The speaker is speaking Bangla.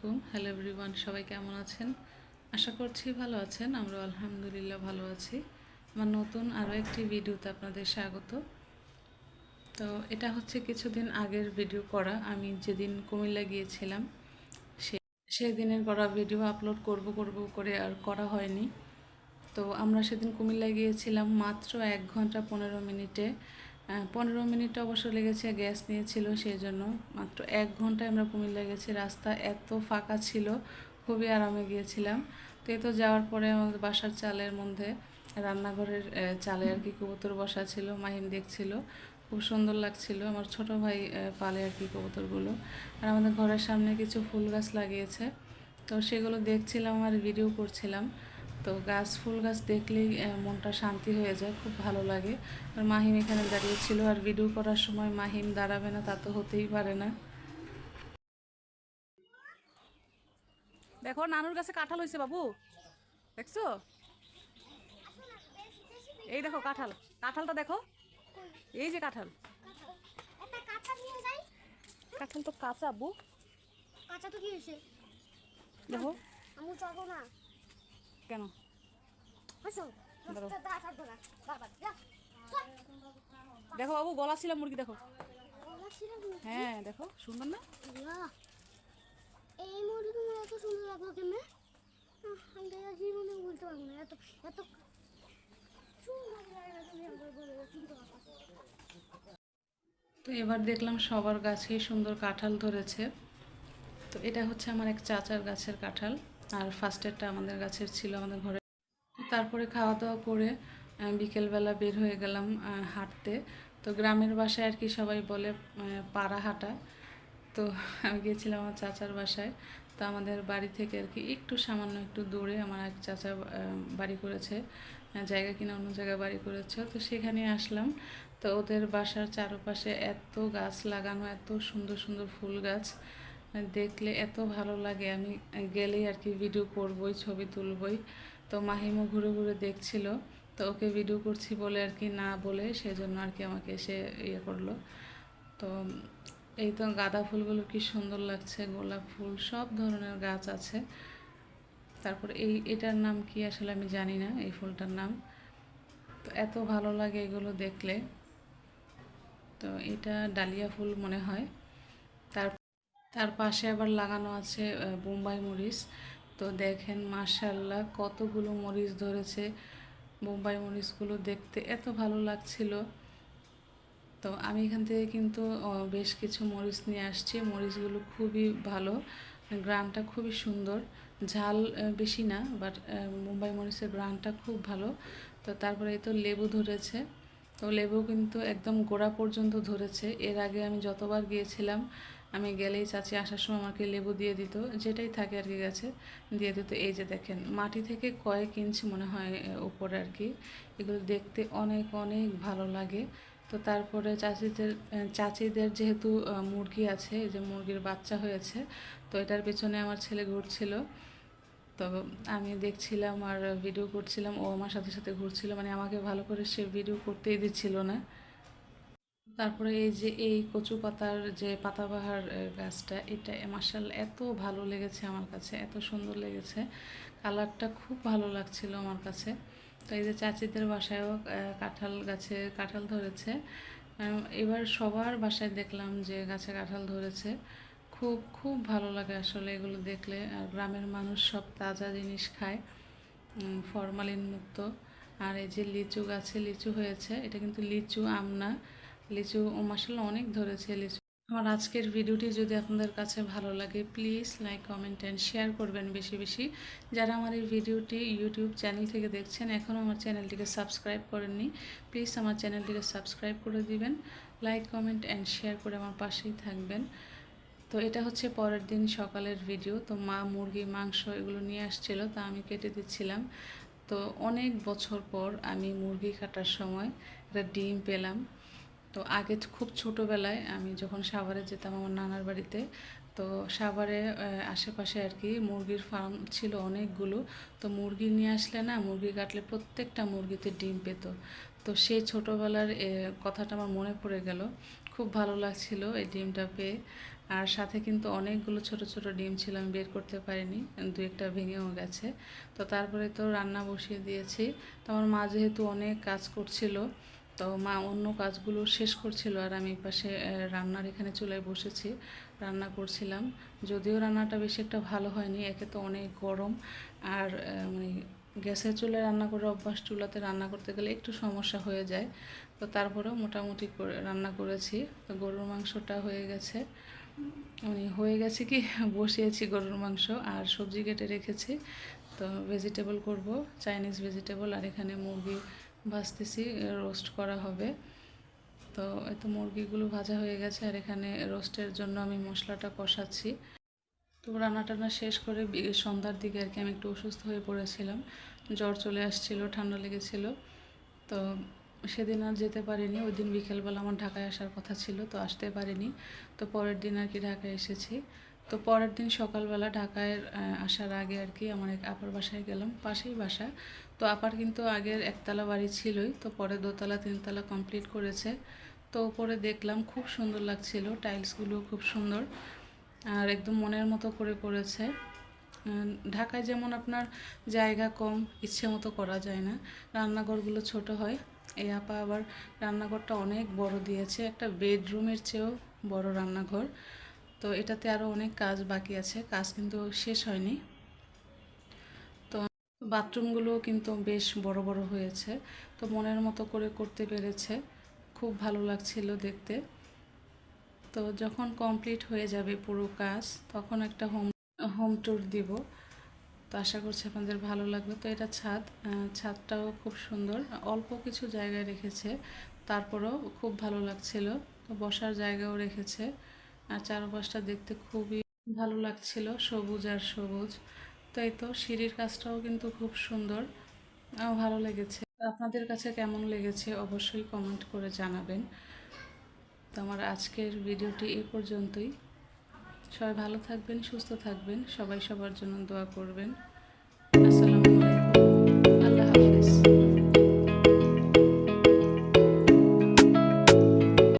আলাইকুম। হ্যালো এভরিওয়ান সবাই কেমন আছেন? আশা করছি ভালো আছেন আমরা আলহামদুলিল্লাহ ভালো আছি। আমার নতুন আরও একটি ভিডিওতে আপনাদের স্বাগত। তো এটা হচ্ছে কিছুদিন আগের ভিডিও করা, আমি যেদিন কুমিল্লা গিয়েছিলাম, সে সেদিনের করা ভিডিও আপলোড করব করব করে আর করা হয়নি। তো আমরা সেদিন কুমিল্লায় গিয়েছিলাম মাত্র এক ঘণ্টা পনেরো মিনিটে। পনেরো মিনিট অবশ্য লেগেছে, গ্যাস নিয়েছিল সেই জন্য মাত্র এক ঘন্টায় আমরা কুমিল্লা গেছি, রাস্তা এত ফাঁকা ছিল, খুবই আরামে গিয়েছিলাম। তো এই তো যাওয়ার পরে আমাদের বাসার চালের মধ্যে রান্নাঘরের চালে আর কি কবুতর বসা ছিল, মাহিম দেখছিল। খুব সুন্দর লাগছিল, আমার ছোট ভাই পালে আর কি কবুতরগুলো। আর আমাদের ঘরের সামনে কিছু ফুল গাছ লাগিয়েছে। তো সেগুলো দেখছিলাম আর ভিডিও করছিলাম। তো গাছ ফুল গাছ দেখলেই মনটা শান্তি হয়ে যায় খুব ভালো লাগে। আর মাহিম এখানে দাঁড়িয়েছিল আর ভিডিও করার সময় মাহিম দাঁড়াবে না তা তো হতেই পারে না। দেখো নানুর কাছে কাঁঠাল হয়েছে বাবু। দেখছ? এই দেখো কাঁঠাল। কাঁঠালটা দেখো। এই যে কাঁঠাল। কাঁঠাল তো কাঁচা আব্বু কাঁচা তো কি হয়েছে? দেখো। আমি চলবো না। কেন। দেখো বাবু গলা ছিল মুরগি দেখো। হ্যাঁ দেখো সুন্দর না? এই মুরগি এত সুন্দর লাগল কেমনে? তো জীবনে বলতে পারব না। এত এত। তো এবার দেখলাম সবার গাছেই সুন্দর কাঁঠাল ধরেছে। তো এটা হচ্ছে আমার এক চাচার গাছের কাঁঠাল। আর ফার্স্টেরটা আমাদের গাছের ছিল আমাদের ঘরে। তারপরে খাওয়া দাওয়া করে বিকেলবেলা বের হয়ে গেলাম হাঁটতে। তো গ্রামের বাসায় আর কি সবাই বলে পাড়া হাঁটা। তো আমি গিয়েছিলাম আমার চাচার বাসায়। তো আমাদের বাড়ি থেকে আর কি একটু সামান্য একটু দূরে আমার এক চাচা বাড়ি করেছে জায়গা কিনা অন্য জায়গায় বাড়ি করেছে। তো সেখানে আসলাম। তো ওদের বাসার চারপাশে এত গাছ লাগানো, এত সুন্দর সুন্দর ফুল গাছ। দেখলে এত ভালো লাগে। আমি গেলেই আর কি ভিডিও করবই, ছবি তুলবই। তো মাহিমও ঘুরে ঘুরে দেখছিল, তো ওকে ভিডিও করছি বলে আর কি না বলে সেজন্য আর কি আমাকে এসে ইয়ে করল। তো এই তো গাঁদা ফুলগুলো কি সুন্দর লাগছে, গোলাপ ফুল, সব ধরনের গাছ আছে। তারপর এই, এটার নাম কি আসলে আমি জানি না, এই ফুলটার নাম। তো এত ভালো লাগে এগুলো দেখলে। তো এটা ডালিয়া ফুল মনে হয়। তার পাশে আবার লাগানো আছে বোম্বাই মরিচ। তো দেখেন মার্শাল্লাহ কতগুলো মরিচ ধরেছে। বোম্বাই মরিচগুলো দেখতে এত ভালো লাগছিল। তো আমি এখান থেকে কিন্তু বেশ কিছু মরিচ নিয়ে আসছি। মরিচগুলো খুবই ভালো, গ্রানটা খুবই সুন্দর। ঝাল বেশি না, বাট মুম্বাই মরিচের গ্রানটা খুব ভালো। তো তারপরে এই তো লেবু ধরেছে। তো লেবু কিন্তু একদম গোড়া পর্যন্ত ধরেছে। এর আগে আমি যতবার গিয়েছিলাম আমি গেলেই চাচি আসার সময় আমাকে লেবু দিয়ে দিত, যেটাই থাকে আর কি গাছে, দিয়ে দিত। এই যে দেখেন, মাটি থেকে কয়েক ইঞ্চি মনে হয় উপরে আর কি। এগুলো দেখতে অনেক অনেক ভালো লাগে। তো তারপরে চাচিদের চাচিদের যেহেতু মুরগি আছে যে মুরগির বাচ্চা হয়েছে, তো এটার পেছনে আমার ছেলে ঘুরছিল। তো আমি দেখছিলাম আর ভিডিও করছিলাম, ও আমার সাথে সাথে ঘুরছিল মানে আমাকে ভালো করে সে ভিডিও করতেই দিচ্ছিল না। তারপরে এই যে এই কচু পাতার যে পাতাবাহার গাছটা, এটা মার্শাল এত ভালো লেগেছে আমার কাছে, এত সুন্দর লেগেছে। কালারটা খুব ভালো লাগছিল আমার কাছে। তো এই যে চাচিদের বাসায়ও কাঁঠাল গাছে কাঁঠাল ধরেছে। এবার সবার বাসায় দেখলাম যে গাছে কাঁঠাল ধরেছে। খুব খুব ভালো লাগে আসলে এগুলো দেখলে। আর গ্রামের মানুষ সব তাজা জিনিস খায় ফরমালিন মুক্ত আর এই যে লিচু গাছে লিচু হয়েছে, এটা কিন্তু লিচু আম না। লিচু ও মাসাল্লাহ অনেক ধরেছে লিচু। আমার আজকের ভিডিওটি যদি আপনাদের কাছে ভালো লাগে please like comment and share করবেন বেশি বেশি। যারা আমার এই ভিডিওটি ইউটিউব চ্যানেল থেকে দেখছেন এখনও আমার চ্যানেলটিকে সাবস্ক্রাইব করেননি প্লিজ আমার চ্যানেলটিকে সাবস্ক্রাইব করে দিবেন লাইক কমেন্ট অ্যান্ড শেয়ার করে আমার পাশেই থাকবেন। তো এটা হচ্ছে পরের দিন সকালের ভিডিও। তো মা মুরগি, মাংস এগুলো নিয়ে আসছিল, তা আমি কেটে দিচ্ছিলাম। তো অনেক বছর পর আমি মুরগি কাটার সময় একটা ডিম পেলাম। তো আগে খুব ছোটোবেলায় আমি যখন সাভারে যেতাম আমার নানার বাড়িতে, তো সাভারে আশেপাশে আর কি মুরগির ফার্ম ছিল অনেকগুলো। তো মুরগি নিয়ে আসলে না, মুরগি কাটলে প্রত্যেকটা মুরগিতে ডিম পেত। তো সেই ছোটোবেলার কথাটা আমার মনে পড়ে গেল। খুব ভালো লাগছিল এই ডিমটা পেয়ে। আর সাথে কিন্তু অনেকগুলো ছোট ছোট ডিম ছিল, আমি বের করতে পারিনি, দু একটা ভেঙেও গেছে। তো তারপরে তো রান্না বসিয়ে দিয়েছি। তো আমার মা যেহেতু অনেক কাজ করছিল তো মা অন্য কাজগুলো শেষ করছিল আর আমি পাশে রান্নার এখানে চুলায় বসেছি, রান্না করছিলাম। যদিও রান্নাটা বেশি একটা ভালো হয়নি, একে তো অনেক গরম। আর মানে গ্যাসের চুলায় রান্না করে অভ্যাস, চুলাতে রান্না করতে গেলে একটু সমস্যা হয়ে যায়। তো তারপরেও মোটামুটি করে, রান্না করেছি। তো গরুর মাংসটা হয়ে গেছে। মানে হয়ে গেছে কি, বসিয়েছি গরুর মাংস আর সবজি কেটে রেখেছি। তো ভেজিটেবল করব চাইনিজ ভেজিটেবল আর এখানে মুরগি ভাজতেছি রোস্ট করা হবে। তো এই তো মুরগিগুলো ভাজা হয়ে গেছে আর এখানে রোস্টের জন্য আমি মশলাটা কষাচ্ছি। তো রান্না টান্না শেষ করে সন্ধ্যার দিকে আর কি আমি একটু অসুস্থ হয়ে পড়েছিলাম। জ্বর চলে আসছিল, ঠান্ডা লেগেছিল। তো সেদিন আর যেতে পারিনি। ওই দিন বিকেলবেলা আমার ঢাকায় আসার কথা ছিল, তো আসতে পারিনি। তো পরের দিন আর কি ঢাকায় এসেছি। তো পরের দিন সকালবেলা ঢাকায় আসার আগে আর কি আমার এক আপার বাসায় গেলাম, পাশেই বাসা। তো আপার কিন্তু আগের একতলা বাড়ি ছিলই, তো পরে দোতলা, তিনতলা কমপ্লিট করেছে। তো উপরে দেখলাম খুব সুন্দর লাগছিল, টাইলসগুলো খুব সুন্দর, আর একদম মনের মতো করে করেছে ঢাকায় যেমন আপনার জায়গা কম, ইচ্ছে মতো করা যায় না, রান্নাঘরগুলো ছোট হয়। এই আপা আবার রান্নাঘরটা অনেক বড় দিয়েছে, একটা বেডরুমের চেয়েও বড় রান্নাঘর। তো এটাতে আরও অনেক কাজ বাকি আছে, কাজ কিন্তু শেষ হয়নি। তো বাথরুমগুলোও কিন্তু বেশ বড় বড় হয়েছে। তো মনের মতো করে করতে পেরেছে। খুব ভালো লাগছিল দেখতে। তো যখন কমপ্লিট হয়ে যাবে পুরো কাজ, তখন একটা হোম হোম ট্যুর দিব। তো আশা করছি আপনাদের ভালো লাগবে। তো এটা ছাদ ছাদটাও খুব সুন্দর। অল্প কিছু জায়গায় রেখেছে। তারপরেও খুব ভালো লাগছিল। তো বসার জায়গাও রেখেছে। আর চারপাশটা দেখতে খুবই ভালো লাগছিল, সবুজ আর সবুজ। তো এই তো, সিঁড়ির কাজটাও কিন্তু খুব সুন্দর। ভালো লেগেছে। আপনাদের কাছে কেমন লেগেছে অবশ্যই কমেন্ট করে জানাবেন। তো আমার আজকের ভিডিওটি এ পর্যন্তই। সবাই ভালো থাকবেন, সুস্থ থাকবেন, সবাই সবার জন্য দোয়া করবেন। আসসালামু আলাইকুম। আল্লাহ হাফিজ।